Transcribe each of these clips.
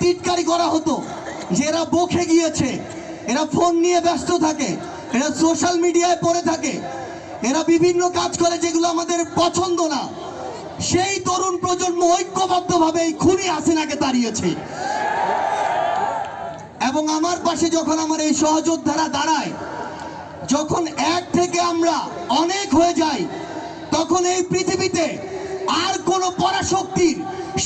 টিটকারি করা হতো। যে এরা বকে গিয়েছে, এরা ফোন নিয়ে ব্যস্ত থাকে, এরা সোশ্যাল মিডিয়ায় পড়ে থাকে, এরা বিভিন্ন কাজ করে যেগুলো আমাদের পছন্দ না। সেই তরুণ প্রজন্ম ঐক্যবদ্ধভাবে এই খুনি হাসিনাকে তাড়িয়েছে। এবং আমার পাশে যখন আমার এই সহযোদ্ধারা দাঁড়ায়, যখন এক থেকে আমরা অনেক হয়ে যাই, তখন এই পৃথিবীতে আর কোনো পরাশক্তির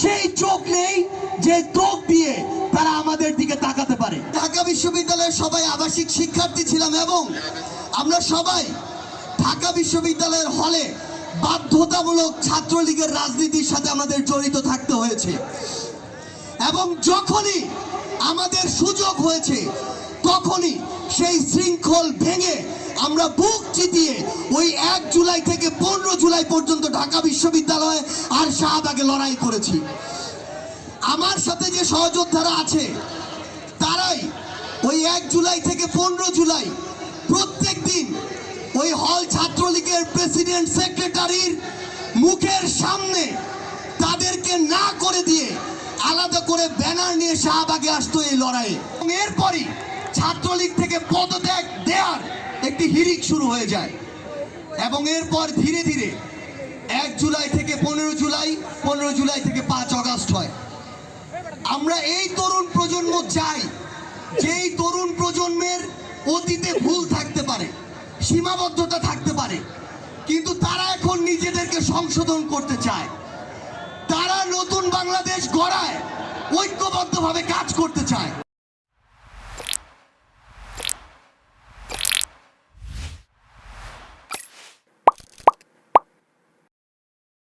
সেই চোখ নেই যে চোখ দিয়ে তারা আমাদের দিকে তাকাতে পারে। ঢাকা বিশ্ববিদ্যালয়ের সবাই আবাসিক শিক্ষার্থী ছিলাম এবং আমরা সবাই ঢাকা বিশ্ববিদ্যালয়ের হলে বাধ্যতামূলক ছাত্রলীগের রাজনীতির সাথে আমাদের জড়িত থাকতে হয়েছে। এবং যখনই আমাদের সুযোগ হয়েছে তখনই সেই শৃঙ্খল ভেঙে আমরা বুক চিতিয়ে ওই এক জুলাই থেকে পনেরো জুলাই পর্যন্ত ঢাকা বিশ্ববিদ্যালয়ে আর শাহবাগে লড়াই করেছি। আমার সাথে যে সহযোদ্ধারা আছে, তারাই ওই এক জুলাই থেকে পনেরো জুলাই প্রত্যেক দিন ওই হল ছাত্রলীগের প্রেসিডেন্ট সেক্রেটারির মুখের সামনে তাদেরকে না করে দিয়ে আলাদা করে ব্যানার নিয়ে শাহবাগে আসতো এই লড়াইয়ে। এরপরই ছাত্রলীগ থেকে পদত্যাগ দেওয়ার একটি হিরিক শুরু হয়ে যায়। এবং এরপর ধীরে ধীরে এক জুলাই থেকে পনেরো জুলাই পনেরো জুলাই থেকে পাঁচ অগাস্ট হয়। আমরা এই তরুণ প্রজন্ম চাই যেই তরুণ প্রজন্মের অতীতে ভুল থাকতে পারে, সীমাবদ্ধতা থাকতে পারে। কিন্তু তারা এখন নিজেদেরকে সংশোধন করতে চায়। তারা নতুন বাংলাদেশ গড়ায়, ঐক্যবদ্ধভাবে কাজ করতে চায়।